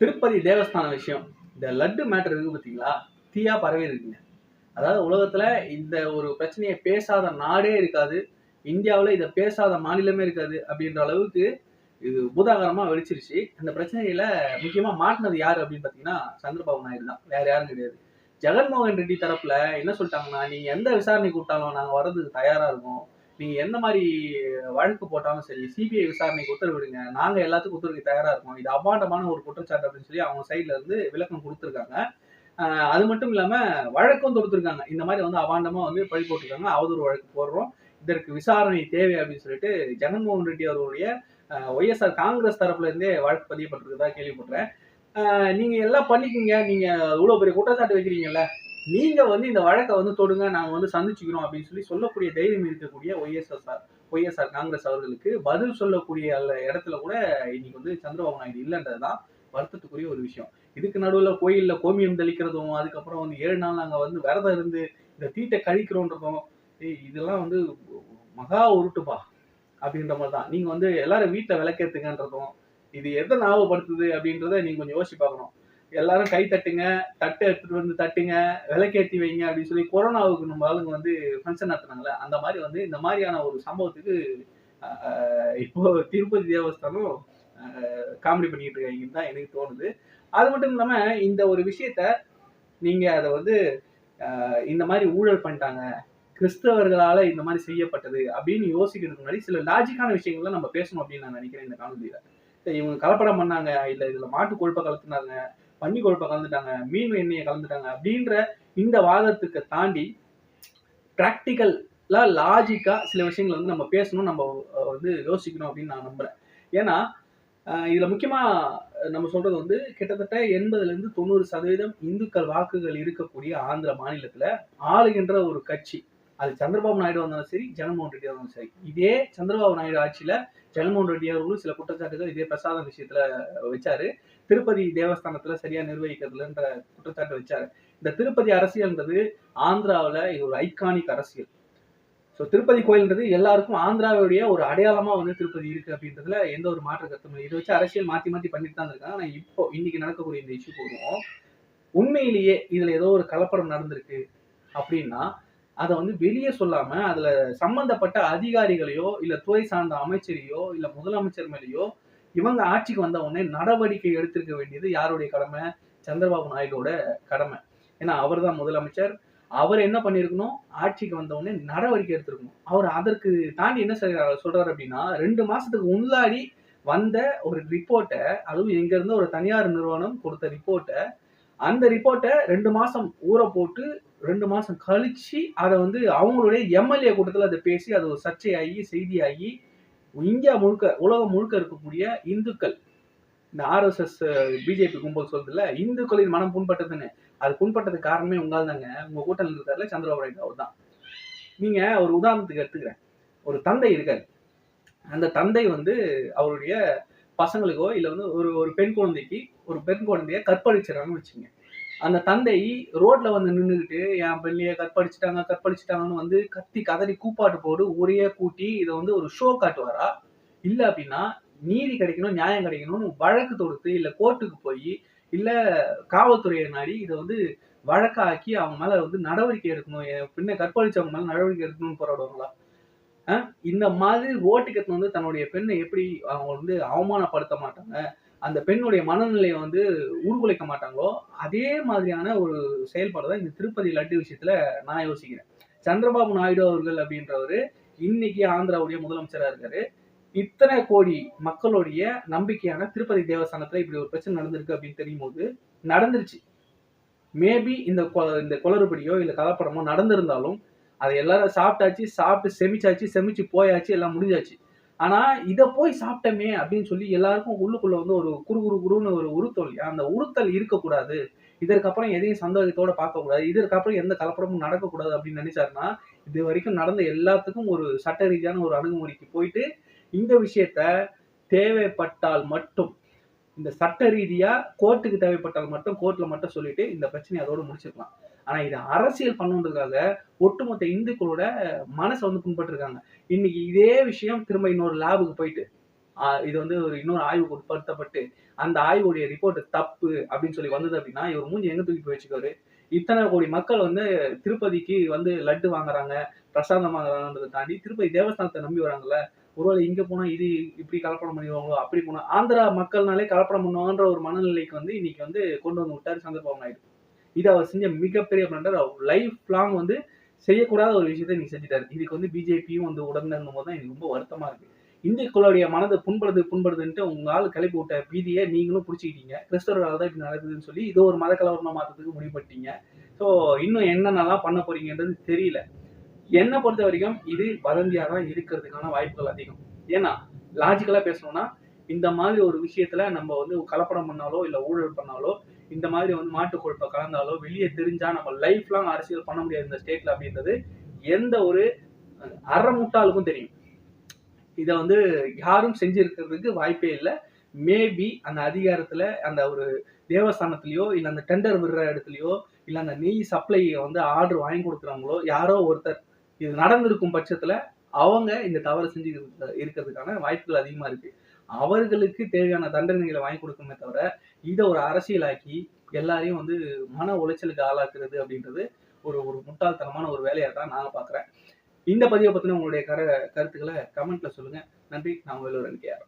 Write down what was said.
திருப்பதி தேவஸ்தான விஷயம். இந்த லட்டு மேட்டர் இருக்கு பார்த்தீங்களா தீயா பரவி இருக்குங்க. அதாவது உலகத்துல இந்த ஒரு பிரச்சனையை பேசாத நாடே இருக்காது. இந்தியாவில் இதை பேசாத மாநிலமே இருக்காது அப்படின்ற அளவுக்கு இது பூதாகரமாக வெடிச்சிருச்சு. அந்த பிரச்சனையில முக்கியமாக மாட்டினது யார் அப்படின்னு பார்த்தீங்கன்னா சந்திரபாபு நாயுடு தான். வேற யாரும் கிடையாது. ஜெகன்மோகன் ரெட்டி தரப்புல என்ன சொல்லிட்டாங்கன்னா நீங்க எந்த விசாரணை கூப்பிட்டாலும் நாங்கள் வர்றதுக்கு தயாரா இருக்கோம். நீங்க எந்த மாதிரி வழக்கு போட்டாலும் சரி சிபிஐ விசாரணைக்கு உத்தரவிடுங்க. நாங்க எல்லாத்துக்கும் உத்தரவுக்கு தயாரா இருக்கோம். இது அபாண்டமான ஒரு குற்றச்சாட்டு அப்படின்னு சொல்லி அவங்க சைட்ல இருந்து விளக்கம் கொடுத்துருக்காங்க. அது மட்டும் இல்லாம வழக்கம் தொடுத்திருக்காங்க. இந்த மாதிரி வந்து அபாண்டமா வந்து பழி போட்டிருக்காங்க. அவதூறு வழக்கு போடுறோம். இதற்கு விசாரணை தேவை அப்படின்னு சொல்லிட்டு ஜெகன்மோகன் ரெட்டி அவர்களுடைய ஒய்எஸ்ஆர் காங்கிரஸ் தரப்புல இருந்தே வழக்கு பதியப்பட்டிருக்கதா கேள்விப்படுறேன் நீங்க எல்லாம் பண்ணிக்கிங்க. நீங்க இவ்வளவு பெரிய குற்றச்சாட்டு வைக்கிறீங்கல்ல. நீங்க வந்து இந்த வழக்கை வந்து தொடுங்க நாங்க வந்து சந்திச்சுக்கிறோம் அப்படின்னு சொல்லி சொல்லக்கூடிய தைரியம் இருக்கக்கூடிய ஒய்எஸ்எஸ்ஆர் ஒய்எஸ்ஆர் காங்கிரஸ் அவர்களுக்கு பதில் சொல்லக்கூடிய அந்த இடத்துல கூட இன்னைக்கு வந்து சந்திரபாபு நாயுடு இல்லைன்றதுதான் வருத்தத்துக்குரிய ஒரு விஷயம். இதுக்கு நடுவுல கோயில்ல கோமியம் தெளிக்கிறதும் அதுக்கப்புறம் வந்து ஏழு நாள் நாங்க வந்து விரதம் இருந்து இந்த தீட்டை கழிக்கிறோன்றதும் இதெல்லாம் வந்து மகா உருட்டுப்பா அப்படின்ற மாதிரி தான் நீங்க வந்து எல்லாரும் வீட்டுல விளக்கேத்துங்கன்றதும் இது எதை ஞாபகப்படுத்துது அப்படின்றத நீங்க கொஞ்சம் யோசிச்சு பார்க்கணும். எல்லாரும் கை தட்டுங்க தட்டை எடுத்துட்டு வந்து தட்டுங்க விளக்கேத்தி வைங்க அப்படின்னு சொல்லி கொரோனாவுக்கு நம்ம ஆளுங்க வந்து ஃபங்க்ஷன் நடத்துனாங்களே அந்த மாதிரி வந்து இந்த மாதிரியான ஒரு சம்பவத்துக்கு ஆஹ், இப்போ திருப்பதி தேவஸ்தானம் காமெடி பண்ணிட்டு இருக்காங்கன்னு தான் எனக்கு தோணுது. அது மட்டும் இல்லாம இந்த ஒரு விஷயத்த நீங்க அதை வந்து ஆஹ், இந்த மாதிரி ஊழல் பண்ணிட்டாங்க கிறிஸ்தவர்களால இந்த மாதிரி செய்யப்பட்டது அப்படின்னு யோசிக்கிறதுக்கு முன்னாடி சில லாஜிக்கான விஷயங்கள்லாம் நம்ம பேசணும் அப்படின்னு நான் நினைக்கிறேன் இந்த காணொலியில. இவங்க கலப்படம் பண்ணாங்க இல்ல இதுல மாட்டு கொழுப்பை கலத்துனாங்க பன்னி கொழுப்பை கலந்துட்டாங்க மீன் எண்ணெயை கலந்துட்டாங்க அப்படின்ற இந்த வாதத்துக்கு தாண்டி ப்ராக்டிக்கலாக லாஜிக்காக சில விஷயங்கள் வந்து நம்ம பேசணும் நம்ம வந்து யோசிக்கணும் அப்படின்னு நான் நம்புறேன். ஏன்னா இதில் முக்கியமாக நம்ம சொல்கிறது வந்து கிட்டத்தட்ட எண்பதுலேருந்து தொண்ணூறு சதவீதம் இந்துக்கள் வாக்குகள் இருக்கக்கூடிய ஆந்திர மாநிலத்தில் ஆளுகின்ற ஒரு கட்சி. அது சந்திரபாபு நாயுடு வந்தாலும் சரி ஜெகன்மோகன் ரெட்டி வந்தாலும் சரி. இதே சந்திரபாபு நாயுடு ஆட்சியில ஜெகன்மோகன் ரெட்டி அவர்களும் சில குற்றச்சாட்டுகள் இதே பிரசாதம் விஷயத்துல வச்சாரு. திருப்பதி தேவஸ்தானத்துல சரியா நிர்வகிக்கிறதுலன்ற குற்றச்சாட்டு வச்சாரு. இந்த திருப்பதி அரசியல்ன்றது ஆந்திராவில் இது ஒரு ஐகானிக் அரசியல். ஸோ திருப்பதி கோயில்ன்றது எல்லாருக்கும் ஆந்திராவுடைய ஒரு அடையாளமா வந்து திருப்பதி இருக்கு அப்படின்றதுல எந்த ஒரு மாற்று கருத்தும் இதை வச்சு அரசியல் மாத்தி மாத்தி பண்ணிட்டு தான் இருக்காங்க. ஆனா இப்போ இன்னைக்கு நடக்கக்கூடிய இந்த இஷ்யூ போதும் உண்மையிலேயே இதுல ஏதோ ஒரு கலப்படம் நடந்திருக்கு அப்படின்னா அதை வந்து வெளியே சொல்லாம அதுல சம்பந்தப்பட்ட அதிகாரிகளையோ இல்ல துறை சார்ந்த அமைச்சரையோ இல்ல முதலமைச்சர் மேலேயோ இவங்க ஆட்சிக்கு வந்த உடனே நடவடிக்கை எடுத்திருக்க வேண்டியது யாருடைய கடமை? சந்திரபாபு நாயுடோட கடமை. ஏன்னா அவர் தான் முதலமைச்சர். அவர் என்ன பண்ணியிருக்கணும் ஆட்சிக்கு வந்த உடனே நடவடிக்கை எடுத்திருக்கணும். அவர் அதற்கு தாண்டி என்ன செய்யறாரு சொல்றாரு அப்படின்னா ரெண்டு மாசத்துக்கு முன்னாடி வந்த ஒரு ரிப்போர்ட்டை அதுவும் எங்க இருந்து ஒரு தனியார் நிறுவனம் கொடுத்த ரிப்போர்ட்டை அந்த ரிப்போர்ட்டை ரெண்டு மாசம் ஊற போட்டு ரெண்டு மாசம் கழிச்சு அதை வந்து அவங்களுடைய எம்எல்ஏ கூட்டத்தில் அதை பேசி அது ஒரு சர்ச்சையாகி செய்தியாகி இந்தியா முழுக்க உலகம் முழுக்க இருக்கக்கூடிய இந்துக்கள் இந்த ஆர்எஸ்எஸ் பிஜேபி கும்பல் சொல்றதுல இந்துக்களின் மனம் புண்பட்டதுன்னு. அது புண்பட்டதுக்கு காரணமே உங்களால் தாங்க உங்க கூட்டம் இருக்காருல சந்திரபாபு நாயுடு அவர் தான் நீங்க ஒரு உதாரணத்துக்கு எடுத்துக்கிறேன். ஒரு தந்தை இருக்காரு. அந்த தந்தை வந்து அவருடைய பசங்களுக்கோ இல்லை வந்து ஒரு ஒரு பெண் குழந்தைக்கு ஒரு பெண் குழந்தைய கற்பழிச்சிடறாங்கன்னு வச்சுங்க அந்த தந்தை ரோட்ல வந்து நின்றுக்கிட்டு என் பெண்ணிய கற்பழிச்சிட்டாங்க கற்பழிச்சிட்டாங்கன்னு வந்து கத்தி கதறி கூப்பாட்டு போடு ஒரே கூட்டி இதை வந்து ஒரு ஷோ காட்டுவாரா? இல்லை அப்படின்னா நீதி கிடைக்கணும் நியாயம் கிடைக்கணும்னு வழக்கு தொடுத்து இல்லை கோர்ட்டுக்கு போய் இல்லை காவல்துறையை நாடி இதை வந்து வழக்காக்கி அவங்க மேல வந்து நடவடிக்கை எடுக்கணும். என் பின்ன கற்பழிச்சவங்க மேல நடவடிக்கை எடுக்கணும்னு போராடுவாங்களா? இந்த மாதிரி ரோட்டுக்கு வந்து தன்னுடைய பெண்ணை எப்படி அவங்க வந்து அவமானப்படுத்த மாட்டாங்க? அந்த பெண்ணுடைய மனநிலையை வந்து உருகுலைக்க மாட்டாங்களோ அதே மாதிரியான ஒரு செயல்பாடு தான் இந்த திருப்பதி லட்டு விஷயத்துல நான் யோசிக்கிறேன். சந்திரபாபு நாயுடு அவர்கள் அப்படின்றவர் இன்னைக்கு ஆந்திராவுடைய முதலமைச்சராக இருக்காரு. இத்தனை கோடி மக்களுடைய நம்பிக்கையான திருப்பதி தேவஸ்தானத்துல இப்படி ஒரு பிரச்சனை நடந்திருக்கு அப்படின்னு தெரியும் போது நடந்துருச்சு. மேபி இந்த கொ- இந்த குளறுபடியோ இல்லை கலப்படமோ நடந்திருந்தாலும் அதை எல்லாரும் சாப்பிட்டாச்சு சாப்பிட்டு செமிச்சாச்சு செமிச்சு போயாச்சு எல்லாம் முடிஞ்சாச்சு. ஆனா இத போய் சாப்பிட்டோமே அப்படின்னு சொல்லி எல்லாருக்கும் உள்ளுக்குள்ள வந்து ஒரு குறு குறு குருன்னு ஒரு உறுத்தல். அந்த உறுத்தல் இருக்கக்கூடாது. இதற்கப்புறம் எதையும் சந்தோஷத்தோட பார்க்க கூடாது இதற்கப்புறம் எந்த கலப்படமும் நடக்கக்கூடாது அப்படின்னு நினைச்சாருன்னா இது வரைக்கும் நடந்த எல்லாத்துக்கும் ஒரு சட்ட ரீதியான ஒரு அணுகுமுறைக்கு போயிட்டு இந்த விஷயத்த தேவைப்பட்டால் மட்டும் இந்த சட்ட ரீதியா கோர்ட்டுக்கு தேவைப்பட்டால் மட்டும் கோர்ட்ல மட்டும் சொல்லிட்டு இந்த பிரச்சனையை அதோட முடிச்சிருக்கலாம் ஆனா இதை அரசியல் பண்ணுன்றதுக்காக ஒட்டுமொத்த இந்துக்களோட மனசை வந்து புண்பட்டிருக்காங்க. இன்னைக்கு இதே விஷயம் திரும்ப இன்னொரு லேபுக்கு போயிட்டு இது வந்து ஒரு இன்னொரு ஆய்வுக்கு உட்படுத்தப்பட்டு அந்த ஆய்வுடைய ரிப்போர்ட் தப்பு அப்படின்னு சொல்லி வந்தது அப்படின்னா இவர் மூஞ்சி எங்க தூக்கி போய் வச்சுக்காரு இத்தனை கோடி மக்கள் வந்து திருப்பதிக்கு வந்து லட்டு வாங்குறாங்க பிரசாதம் வாங்குறாங்கன்றதை தாண்டி திருப்பதி தேவஸ்தானத்தை நம்பி வராங்கல்ல? ஒருவேளை இங்க போனா இது இப்படி கலப்படம் பண்ணிடுவாங்களோ அப்படி போனா ஆந்திரா மக்கள்னாலே கலப்படம் பண்ணுவாங்கன்ற ஒரு மனநிலைக்கு வந்து இன்னைக்கு வந்து கொண்டு வந்து விட்டாரு சந்திரபாபு நாயுடு. இது அவர் செஞ்ச மிகப்பெரிய பிளண்டர் அவர் லைஃப் லாங் வந்து செய்யக்கூடாத ஒரு விஷயத்தை நீ செஞ்சுட்டாரு. இதுக்கு வந்து பிஜேபியும் வந்து உடனிருந்த போது தான் எனக்கு ரொம்ப வருத்தமா இருக்கு. இந்துக்களுடைய மனதை புண்படுது புண்படுதுன்ட்டு உங்க ஆள் கிளப்பி விட்ட பீதியை நீங்களும் பிடிச்சிக்கிட்டீங்க. கிறிஸ்தவர்களால் தான் இப்படி நடக்குதுன்னு சொல்லி இது ஒரு மத கலவரமாக மாற்றத்துக்கு முடிவு ஸோ இன்னும் என்னென்னலாம் பண்ண போறீங்கன்றது தெரியல. என்னை பொறுத்த வரைக்கும் இது வதந்தியாக தான் இருக்கிறதுக்கான வாய்ப்புகள் அதிகம். ஏன்னா லாஜிக்கலாக பேசணும்னா இந்த மாதிரி ஒரு விஷயத்துல நம்ம வந்து கலப்படம் பண்ணாலோ இல்லை ஊழல் பண்ணாலோ இந்த மாதிரி வந்து மாட்டு கொழுப்பை கலந்தாலோ வெளியே தெரிஞ்சா நம்ம லைஃப் லாங் அரசியல் பண்ண முடியாது இந்த ஸ்டேட்ல அப்படின்றது. எந்த ஒரு அரை முட்டாளுக்கும் தெரியும். இதை வந்து யாரும் செஞ்சிருக்கிறதுக்கு வாய்ப்பே இல்லை. மேபி அந்த அதிகாரத்துல அந்த ஒரு தேவஸ்தானத்துலயோ இல்ல அந்த டெண்டர் விடுற இடத்துலயோ இல்ல அந்த நெய் சப்ளையை வந்து ஆர்டர் வாங்கி கொடுக்குறவங்களோ யாரோ ஒருத்தர் இது நடந்திருக்கும் பட்சத்துல அவங்க இந்த தவறு செஞ்சு இருக்கிறதுக்கான வாய்ப்புகள் அதிகமா இருக்கு. அவர்களுக்கு தேவையான தண்டனைகளை வாங்கி கொடுக்கணுமே தவிர இதை ஒரு அரசியலாக்கி எல்லாரையும் வந்து மன உளைச்சலுக்கு ஆளாக்குறது அப்படின்றது ஒரு ஒரு முட்டாள்தனமான ஒரு வேலையை தான் நான் பார்க்குறேன் இந்த பதிவை பற்றின உங்களுடைய கர கருத்துக்களை கமெண்ட்ல சொல்லுங்க. நன்றி. நான் வேலூர் என்கேஆர்